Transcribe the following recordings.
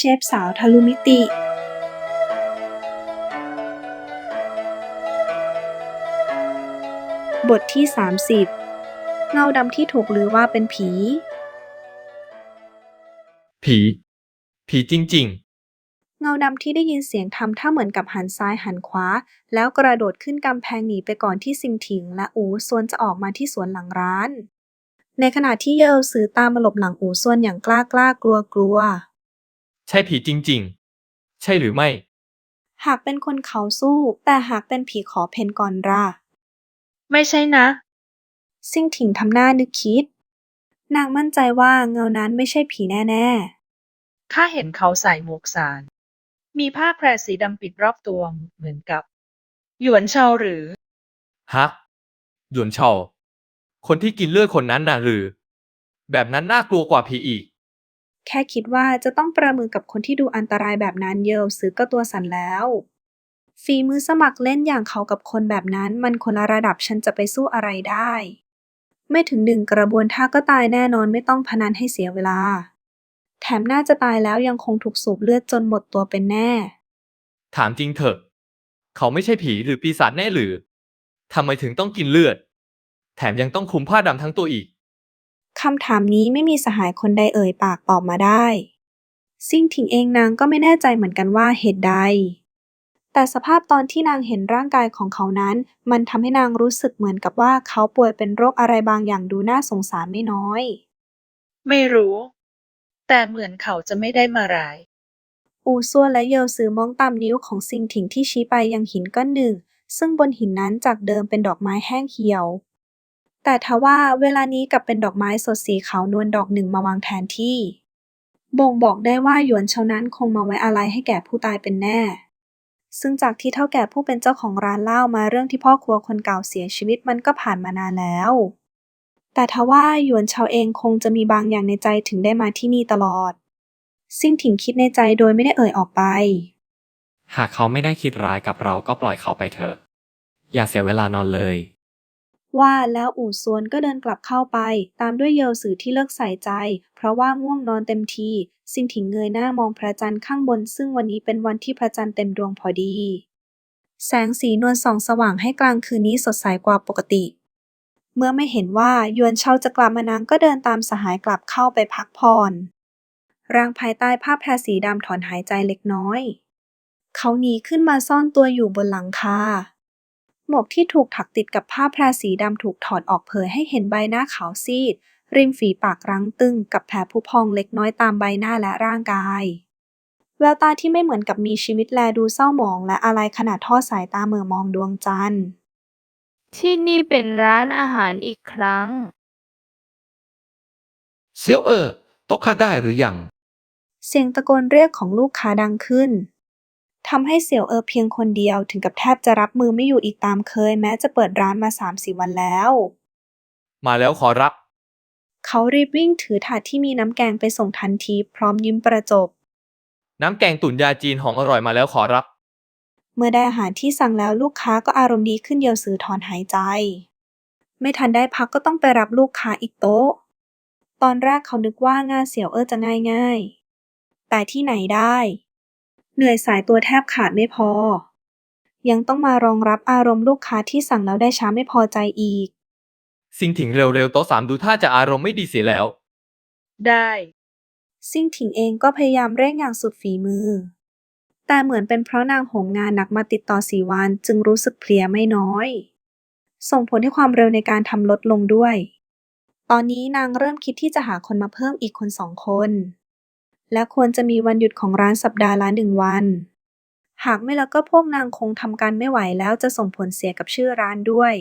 เชฟสาวทะลุมิติ บทที่ 30 เงาดำที่ถูกลือว่าเป็นผี ผี ผีจริง เงาดำที่ได้ยินเสียงทำท่าเหมือนกับหันซ้ายหันขวา แล้วกระโดดขึ้นกำแพงหนีไปก่อนที่ซิงถิงและอูซวนจะออกมาที่สวนหลังร้าน ในขณะที่เยลซือตามมาหลบหลังอูซวนอย่างกล้ากล้ากลัวกลัวๆ ใช่ผีจริง ๆ ใช่หรือไม่ หากเป็นคนเขาสู้ แต่หากเป็นผีขอเพนก่อนราไม่ใช่นะ ซิ่งถิงทำหน้านึกคิด นางมั่นใจว่าเงานั้นไม่ใช่ผีแน่ข้าเห็นเขาใส่หมวกสาร มีผ้าแพรสีดำปิดรอบตัวเหมือนกับ หยวนเชาหรือ ฮะหยวนเฉาคนที่กินเลือดคนนั้นน่ะหรือ แบบนั้นน่ากลัวกว่าผีอีกๆ แค่คิดว่าจะต้องประมือกับคนที่ดูอันตรายแบบนั้นเยลซื้อก็ตัวสั่นแล้ว ฝีมือสมัครเล่นอย่างเขากับคนแบบนั้น มันคนละระดับฉันจะไปสู้อะไรได้ ไม่ถึงหนึ่งกระบวนท่าก็ตายแน่นอนไม่ต้องพนันให้เสียเวลา แถมน่าจะตายแล้วยังคงถูกสูบเลือดจนหมดตัวเป็นแน่ ถามจริงเถอะ เขาไม่ใช่ผีหรือปีศาจแน่หรือทำไมถึงต้องกินเลือด แถมยังต้องคุมผ้าดำทั้งตัวอีก คำถามนี้ไม่มีสหายคนใดเอ่ยปากตอบมาได้ ซิ่งถิงเองนางก็ไม่แน่ใจเหมือนกันว่าเหตุใด แต่สภาพตอนที่นางเห็นร่างกายของเขานั้น มันทำให้นางรู้สึกเหมือนกับว่าเขาป่วยเป็นโรคอะไรบางอย่างดูน่าสงสารไม่น้อย ไม่รู้ แต่เหมือนเขาจะไม่ได้มาร้าย อูซัวและเยลซือมองตามนิ้วของซิงถิงที่ชี้ไปยังหินก้อนหนึ่ง ซึ่งบนหินนั้นจากเดิมเป็นดอกไม้แห้งเหี่ยว แต่ทว่าเวลานี้กลับเป็นดอกไม้สดสีขาวนวลดอกหนึ่งมาวางแทนที่ บ่งบอกได้ว่าหยวนเชานั้นคงมาไว้อาลัยให้แก่ผู้ตายเป็นแน่ ซึ่งจากที่เท่าแก่ผู้เป็นเจ้าของร้านเล่ามาเรื่องที่พ่อครัวคนเก่าเสียชีวิตมันก็ผ่านมานานแล้ว แต่ทว่าหยวนเชาเองคงจะมีบางอย่างในใจถึงได้มาที่นี่ตลอดซิ่งถิงคิดในใจโดยไม่ได้เอ่ยออกไป หากเขาไม่ได้คิดร้ายกับเราก็ปล่อยเขาไปเถอะ อย่าเสียเวลานอนเลย ว่าแล้วอู่ซวนก็เดินกลับเข้าไป ตามด้วยเยลสือที่เลิกใส่ใจ เพราะว่าง่วงนอนเต็มทีซิงถิงเงยหน้ามองพระจันทร์ข้างบน ซึ่งวันนี้เป็นวันที่พระจันทร์เต็มดวงพอดี แสงสีนวลส่องสว่างให้กลางคืนนี้สดใสกว่าปกติ เมื่อไม่เห็นว่ายวนเชาจะกลับมานางก็เดินตามสหายกลับเข้าไปพักผ่อนร่างภายใต้ผ้าแพรสีดำถอนหายใจเล็กน้อย เขาหนีขึ้นมาซ่อนตัวอยู่บนหลังคา หมวกที่ถูกถักติดกับผ้าแพรสีดำถูกถอดออกเผยให้เห็นใบหน้าขาวซีด ริมฝีปากรั้งตึงกับแผลผุพองเล็กน้อยตามใบหน้าและร่างกาย แววตาที่ไม่เหมือนกับมีชีวิตแลดูเศร้าหมองและอะไรขนาดทอดสายตาเหมื่อมองดวงจันทร์ ที่นี่เป็นร้านอาหารอีกครั้ง เซียวเออโต๊ะข้าได้หรือยัง เสียงตะโกนเรียกของลูกค้าดังขึ้น ทำให้เสี่ยวเออเพียงคนเดียวถึงกับแทบจะรับมือไม่อยู่อีกตามเคยแม้จะเปิดร้านมา3าสี่วันแล้ว มาแล้วขอรับ เขารีบวิ่งถือถาดที่มีน้ำแกงไปส่งทันทีพร้อมยิ้มประจบ น้ำแกงตุ๋นยาจีนหอมอร่อยมาแล้วขอรับ เมื่อได้อาหารที่สั่งแล้วลูกค้าก็อารมณ์ดีขึ้นเดียวสือถอนหายใจ ไม่ทันได้พักก็ต้องไปรับลูกค้าอีกโต๊ะ ตอนแรกเขานึกว่างานเสี่ยวเออจะง่ายง่ายๆ แต่ที่ไหนได้ เหนื่อยสายตัวแทบขาดไม่พอ ยังต้องมารองรับอารมณ์ลูกค้าที่สั่งแล้วได้ช้าไม่พอใจอีกสิ่งถิงเร็วๆโต๊ะสามดูท่าจะอารมณ์ไม่ดีเสียแล้ว ได้ ซิ่งถิงเองก็พยายามเร่งอย่างสุดฝีมือ แต่เหมือนเป็นเพราะนางโหมงานหนักมาติดต่อสีวันจึงรู้สึกเพลียไม่น้อย ส่งผลให้ความเร็วในการทำลดลงด้วย ตอนนี้นางเริ่มคิดที่จะหาคนมาเพิ่มอีกคนสองคน และควรจะมีวันหยุดของร้านสัปดาห์ละหนึ่งวัน หากไม่แล้วก็พวกนางคงทำการไม่ไหวแล้วจะส่งผลเสียกับชื่อร้านด้วย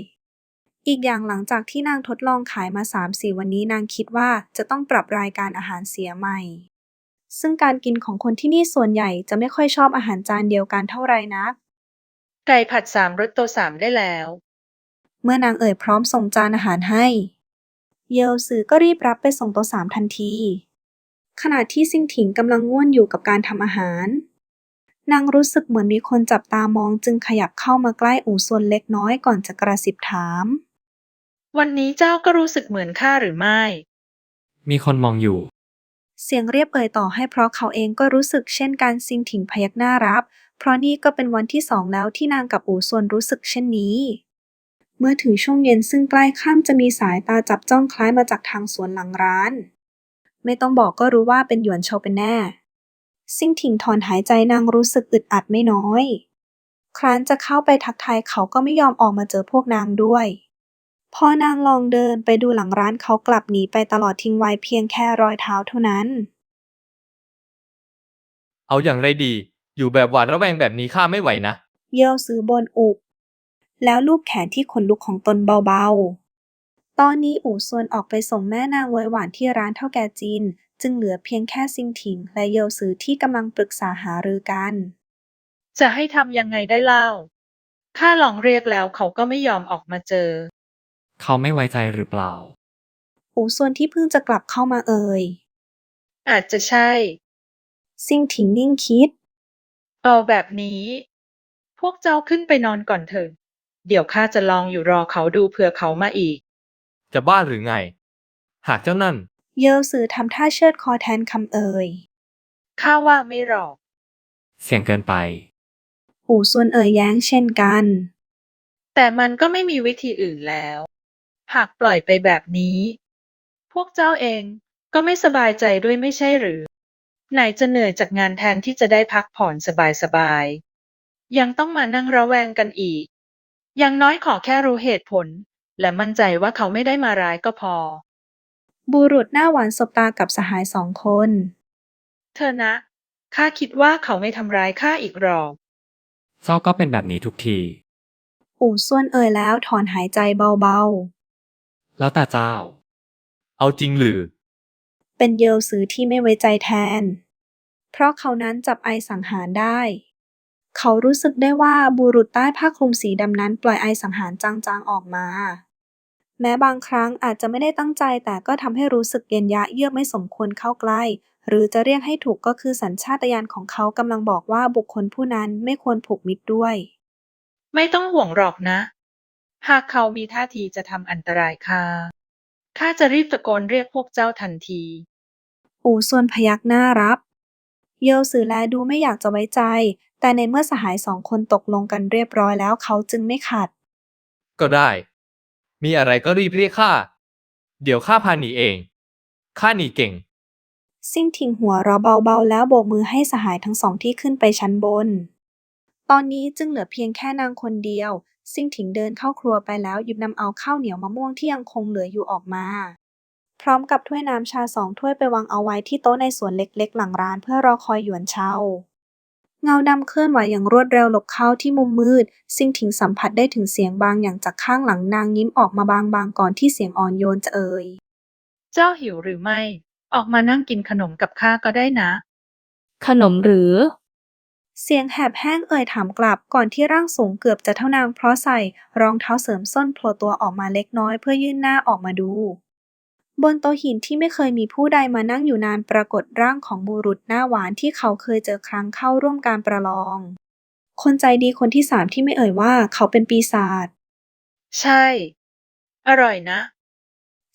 อีกอย่างหลังจากที่นางทดลองขายมา 3-4 วันนี้นางคิดว่าจะต้องปรับรายการอาหารเสียใหม่ ซึ่งการกินของคนที่นี่ส่วนใหญ่จะไม่ค่อยชอบอาหารจานเดียวกันเท่าไหร่นัก ไก่ผัดสามรสโตะสามได้แล้ว เมื่อนางเอ่ยพร้อมส่งจานอาหารให้ เยลซือก็รีบรับไปส่งโต๊ะสามทันที ขณะที่ซิงถิงกำลังง่วนอยู่กับการทำอาหาร นางรู้สึกเหมือนมีคนจับตามองจึงขยับเข้ามาใกล้อู่ซวนเล็กน้อยก่อนจะกระซิบถาม วันนี้เจ้าก็รู้สึกเหมือนข้าหรือไม่ มีคนมองอยู่ เสียงเรียบเอ่ยต่อให้เพราะเขาเองก็รู้สึกเช่นกันซิงถิงพยักหน้ารับ เพราะนี่ก็เป็นวันที่สองแล้วที่นางกับอู่ซวนรู้สึกเช่นนี้เมื่อถึงช่วงเย็นซึ่งใกล้ค่ำจะมีสายตาจับจ้องคล้ายมาจากทางสวนหลังร้าน ไม่ต้องบอกก็รู้ว่าเป็นหยวนโชวเป็นแน่ ซิ่งถิงถอนหายใจนางรู้สึกอึดอัดไม่น้อย ครั้นจะเข้าไปทักทายเขาก็ไม่ยอมออกมาเจอพวกนางด้วย พอนางลองเดินไปดูหลังร้านเขากลับหนีไปตลอดทิ้งไว้เพียงแค่รอยเท้าเท่านั้น เอาอย่างไรดี อยู่แบบหวาดระแวงแบบนี้ข้าไม่ไหวนะ เยี่ยวซื้อบนอุกแล้วลูบแขนที่ขนลุกของตนเบาๆ ตอนนี้อู่ซวนออกไปส่งแม่นางไว้หวานที่ร้านเท่าแก่จีนจึงเหลือเพียงแค่ซิงถิงและเยี่ยวซื้อที่กำลังปรึกษาหารือกัน จะให้ทำยังไงได้เล่า ข้าลองเรียกแล้วเขาก็ไม่ยอมออกมาเจอ เขาไม่ไว้ใจหรือเปล่า อู่ซวนที่เพิ่งจะกลับเข้ามาเอ่ย อาจจะใช่ ซิงถิงนิ่งคิด เอาแบบนี้ พวกเจ้าขึ้นไปนอนก่อนเถอะ เดี๋ยวข้าจะลองอยู่รอเขาดูเผื่อเขามาอีก จะบ้าหรือไง หากเจ้านั่น เยี่ยวซื้อทำท่าเชิดคอแทนคำเอ่ย ข้าว่าไม่หรอก เสี่ยงเกินไป อู่ซวนเอ่ยแย้งเช่นกัน แต่มันก็ไม่มีวิธีอื่นแล้ว หากปล่อยไปแบบนี้ พวกเจ้าเองก็ไม่สบายใจด้วยไม่ใช่หรือ ไหนจะเหนื่อยจากงานแทนที่จะได้พักผ่อนสบายๆ ยังต้องมานั่งระแวงกันอีก อย่างน้อยขอแค่รู้เหตุผล และมั่นใจว่าเขาไม่ได้มาร้ายก็พอ บุรุษหน้าหวานสบตากับสหายสองคน เธอนะ ข้าคิดว่าเขาไม่ทำร้ายข้าอีกหรอกเจ้าก็เป็นแบบนี้ทุกที อู่ซวนเอ่ยแล้วถอนหายใจเบาแล้วแต่เจ้า เอาจริงหรือๆเป็นเยลซือที่ไม่ไว้ใจแทน เพราะเขานั้นจับไอสังหารได้เขารู้สึกได้ว่าบุรุษใต้ผ้าคลุมสีดำนั้นปล่อยไอสังหารจางๆออกมา แม้บางครั้งอาจจะไม่ได้ตั้งใจแต่ก็ทำให้รู้สึกเย็นยะเยือกไม่สมควรเข้าใกล้ หรือจะเรียกให้ถูกก็คือสัญชาตญาณของเขากำลังบอกว่าบุคคลผู้นั้นไม่ควรผูกมิตรด้วย ไม่ต้องห่วงหรอกนะ หากเขามีท่าทีจะทำอันตรายข้าข้าจะรีบตะโกนเรียกพวกเจ้าทันที อู่ซวนพยักหน้ารับ เยลสือแลดูไม่อยากจะไว้ใจ แต่ในเมื่อสหายสองคนตกลงกันเรียบร้อยแล้วเขาจึงไม่ขัด ก็ได้ มีอะไรก็รีบเรียกข้า เดี๋ยวข้าพาหนีเอง ข้าหนีเก่ง ซิ่งทิ้งหัวเราะเบาๆ แล้วโบกมือให้สหายทั้งสองที่ขึ้นไปชั้นบน ตอนนี้จึงเหลือเพียงแค่นางคนเดียว ซิ่งถิงเดินเข้าครัวไปแล้วหยิบนำเอาข้าวเหนียวมะม่วงที่ยังคงเหลืออยู่ออกมา พร้อมกับถ้วยน้ำชาสองถ้วยไปวางเอาไว้ที่โต๊ะในสวนเล็กๆ หลังร้านเพื่อรอคอยหยวนเชา เงาดำเคลื่อนไหวอย่างรวดเร็วหลบเข้าที่มุมมืด ซิ่งถิงสัมผัสได้ถึงเสียงบางอย่างจากข้างหลังนางยิ้มออกมาบางๆก่อนที่เสียงอ่อนโยนจะเอ่ย เจ้าหิวหรือไม่ ออกมานั่งกินขนมกับข้าก็ได้นะ ขนมหรือ เสียงแหบแห้งเอ่ยถามกลับก่อนที่ร่างสูงเกือบจะเท่านางเพราะใส่รองเท้าเสริมส้นโผล่ตัวออกมาเล็กน้อยเพื่อยื่นหน้าออกมาดู บนโต๊ะหินที่ไม่เคยมีผู้ใดมานั่งอยู่นานปรากฏร่างของบุรุษหน้าหวานที่เขาเคยเจอครั้งเข้าร่วมการประลอง คนใจดีคนที่สามที่ไม่เอ่ยว่าเขาเป็นปีศาจใช่ อร่อยนะ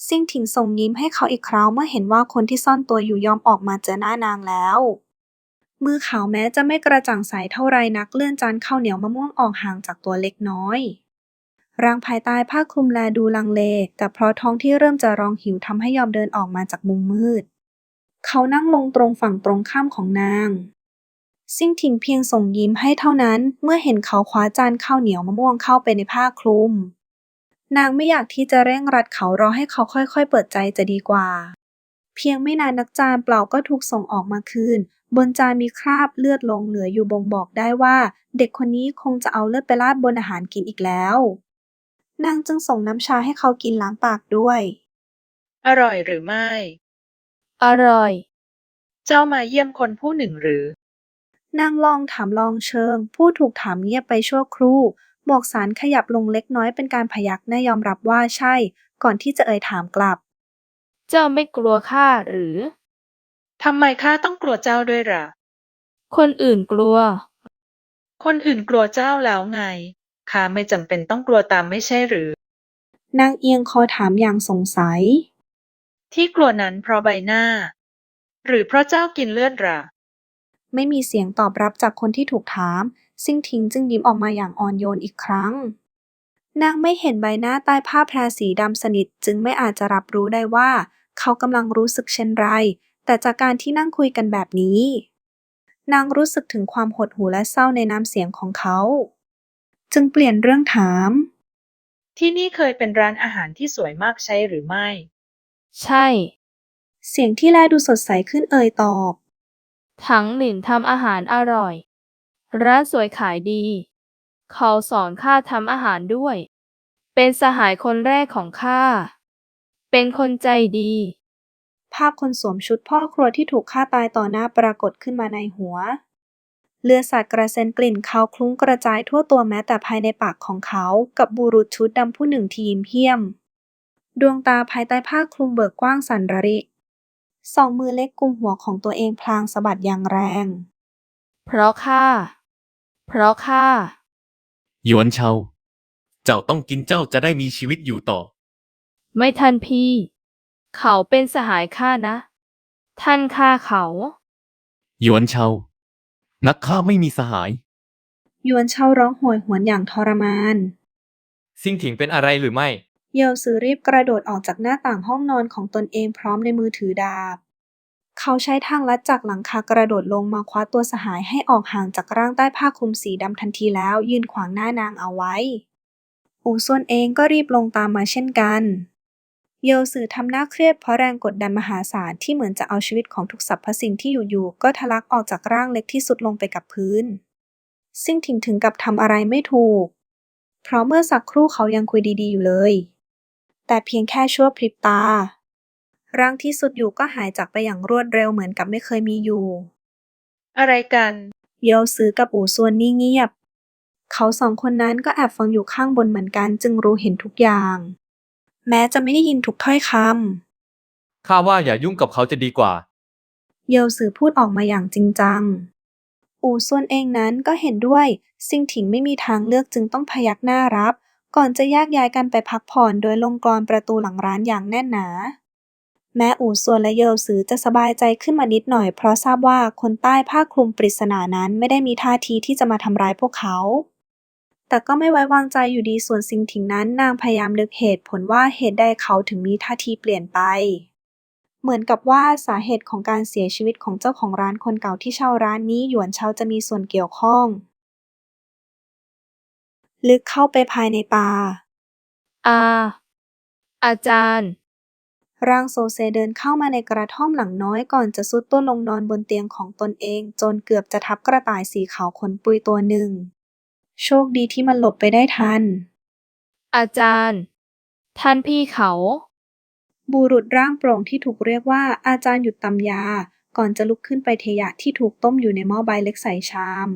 ซิ่งถิงส่งยิ้มให้เขาอีกคราวเมื่อเห็นว่าคนที่ซ่อนตัวอยู่ยอมออกมาเจอหน้านางแล้ว มือขาวแม้จะไม่กระจ่างใสเท่าไรนักเลื่อนจานข้าวเหนียวมะม่วงออกห่างจากตัวเล็กน้อย ร่างภายใต้ผ้าคลุมแลดูลังเล แต่เพราะท้องที่เริ่มจะร้องหิวทำให้ยอมเดินออกมาจากมุมมืด เขานั่งลงตรงฝั่งตรงข้ามของนาง ซิ่งถิงเพียงส่งยิ้มให้เท่านั้น เมื่อเห็นเขาคว้าจานข้าวเหนียวมะม่วงเข้าไปในผ้าคลุม นางไม่อยากที่จะเร่งรัดเขารอให้เขาค่อยๆ เปิดใจจะดีกว่า เพียงไม่นานนักจานเปล่าก็ถูกส่งออกมาคืน บนจานมีคราบเลือดหลงเหลืออยู่บ่งบอกได้ว่า เด็กคนนี้คงจะเอาเลือดไปราดบนอาหารกินอีกแล้ว นางจึงส่งน้ำชาให้เขากินล้างปากด้วย อร่อยหรือไม่ อร่อย เจ้ามาเยี่ยมคนผู้หนึ่งหรือ นางลองถามลองเชิง ผู้ถูกถามเงียบไปชั่วครู่ หมวกสารขยับลงเล็กน้อยเป็นการพยักหน้ายอมรับว่าใช่ ก่อนที่จะเอ่ยถามกลับ เจ้าไม่กลัวข้าหรือ ทำไมข้าต้องกลัวเจ้าด้วยล่ะ คนอื่นกลัว คนอื่นกลัวเจ้าแล้วไง ข้าไม่จำเป็นต้องกลัวตามไม่ใช่หรือ นางเอียงคอถามอย่างสงสัย ที่กลัวนั้นเพราะใบหน้า หรือเพราะเจ้ากินเลือดหราไม่มีเสียงตอบรับจากคนที่ถูกถาม ซิ่งทิงจึงยิ้มออกมาอย่างอ่อนโยนอีกครั้ง นางไม่เห็นใบหน้าใต้ผ้าแพรสีดำสนิทจึงไม่อาจจะรับรู้ได้ว่า เขากำลังรู้สึกเช่นไร แต่จากการที่นั่งคุยกันแบบนี้ นางรู้สึกถึงความหดหู่และเศร้าในน้ำเสียงของเขา จึงเปลี่ยนเรื่องถาม ที่นี่เคยเป็นร้านอาหารที่สวยมากใช่หรือไม่ ใช่ เสียงที่แลดูสดใสขึ้นเอ่ยตอบ ถังหลินทำอาหารอร่อย ร้านสวยขายดี เขาสอนข้าทำอาหารด้วย เป็นสหายคนแรกของข้า เป็นคนใจดี ภาพคนสวมชุดพ่อครัวที่ถูกฆ่าตายต่อหน้าปรากฏขึ้นมาในหัว เลือดสาดกระเซ็นกลิ่นเขาคลุ้งกระจายทั่วตัวแม้แต่ภายในปากของเขา กับบุรุษชุดดำผู้หนึ่งที่ยิ้มเหี้ยม ดวงตาภายใต้ผ้าคลุมเบิกกว้างสันระริสองมือเล็กกุมหัวของตัวเองพลางสะบัดอย่างแรง เพราะข้า เพราะข้า หยวนเชา เจ้าต้องกินเจ้าจะได้มีชีวิตอยู่ต่อ ไม่ทันพี่ เขาเป็นสหายข้านะ ท่านฆ่าเขา หยวนเชา นักฆ่าไม่มีสหาย ยวนเช่าร้องโหยหวนอย่างทรมาน ซิ่งถิงเป็นอะไรหรือไม่ เยลซือรีบกระโดดออกจากหน้าต่างห้องนอนของตนเองพร้อมในมือถือดาบ เขาใช้ทางลัดจากหลังคากระโดดลงมาคว้าตัวสหายให้ออกห่างจากร่างใต้ผ้าคลุมสีดำทันทีแล้วยืนขวางหน้านางเอาไว้ อูส่วนเองก็รีบลงตามมาเช่นกัน เยลซือทำหน้าเครียดเพราะแรงกดดันมหาศาลที่เหมือนจะเอาชีวิตของทุกสรรพสิ่งที่อยู่ๆก็ทะลักออกจากร่างเล็กที่สุดลงไปกับพื้น ซิ่งถิงถึงกับทำอะไรไม่ถูก เพราะเมื่อสักครู่เขายังคุยดีๆอยู่เลย แต่เพียงแค่ชั่วพริบตา ร่างที่สุดอยู่ก็หายจากไปอย่างรวดเร็วเหมือนกับไม่เคยมีอยู่ อะไรกัน เยลซื้อกับอู่ซวนนี่เงียบ เขาสองคนนั้นก็แอบฟังอยู่ข้างบนเหมือนกันจึงรู้เห็นทุกอย่าง แม้จะไม่ได้ยินทุกถ้อยคข้าว่าอย่ายุ่งกับเขาจะดีกว่าำเยลซือพูดออกมาอย่างจริงจัง อู่ซวนเองนั้นก็เห็นด้วยซิงถิงไม่มีทางเลือกจึงต้องพยักหน้ารับ ก่อนจะแยกย้ายกันไปพักผ่อนโดยลงกรอนประตูหลังร้านอย่างแน่นหนา แม้อู่ซวนและเยลซือจะสบายใจขึ้นมานิดหน่อยเพราะทราบว่าคนใต้ผ้าคลุมปริศนานั้นไม่ได้มีท่าทีที่จะมาทำร้ายพวกเขา แต่ก็ไม่ไว้วางใจอยู่ดีส่วนซิงถิงนั้นนางพยายามนึกเหตุผลว่าเหตุใดเขาถึงมีท่าทีเปลี่ยนไป เหมือนกับว่าสาเหตุของการเสียชีวิตของเจ้าของร้านคนเก่าที่เช่าร้านนี้หยวนเชาจะมีส่วนเกี่ยวข้อง ลึกเข้าไปภายในป่าอาอาจารย์ ร่างโซเซเดินเข้ามาในกระท่อมหลังน้อยก่อนจะซุดตัวลงนอนบนเตียงของตนเอง จนเกือบจะทับกระต่ายสีขาวขนปุยตัวหนึ่ง โชคดีที่มันหลบไปได้ทัน อาจารย์ ท่านพี่เขา บุรุษร่างโปร่งที่ถูกเรียกว่าอาจารย์หยุดตำยา ก่อนจะลุกขึ้นไปเทยะที่ถูกต้มอยู่ในหม้อใบเล็กใส่ชาม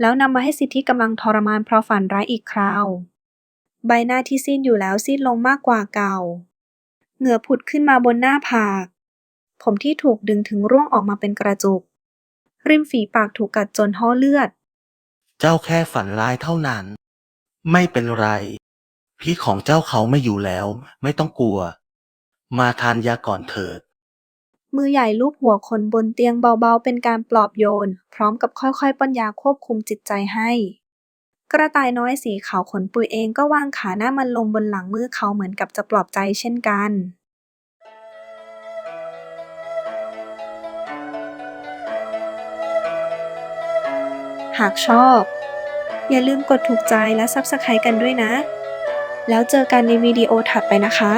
แล้วนำมาให้สิทธิกำลังทรมานเพราะฝันร้ายอีกคราว ใบหน้าที่ซีดอยู่แล้วซีดลงมากกว่าเก่า เหงื่อผุดขึ้นมาบนหน้าผาก ผมที่ถูกดึงถึงร่วงออกมาเป็นกระจุก ริมฝีปากถูกกัดจนห่อเลือด เจ้าแค่ฝันร้ายเท่านั้น ไม่เป็นไรพี่ของเจ้าเขาไม่อยู่แล้ว ไม่ต้องกลัว มาทานยาก่อนเถิด มือใหญ่ลูบหัวคนบนเตียงเบาๆ เป็นการปลอบโยน พร้อมกับค่อยๆป้อนยาควบคุมจิตใจให้ กระต่ายน้อยสีขาวขนปุยเองก็วางขาหน้ามันลงบนหลังมือเขาเหมือนกับจะปลอบใจเช่นกัน หากชอบ อย่าลืมกดถูกใจและ Subscribe กันด้วยนะ แล้วเจอกันในวิดีโอถัดไปนะคะ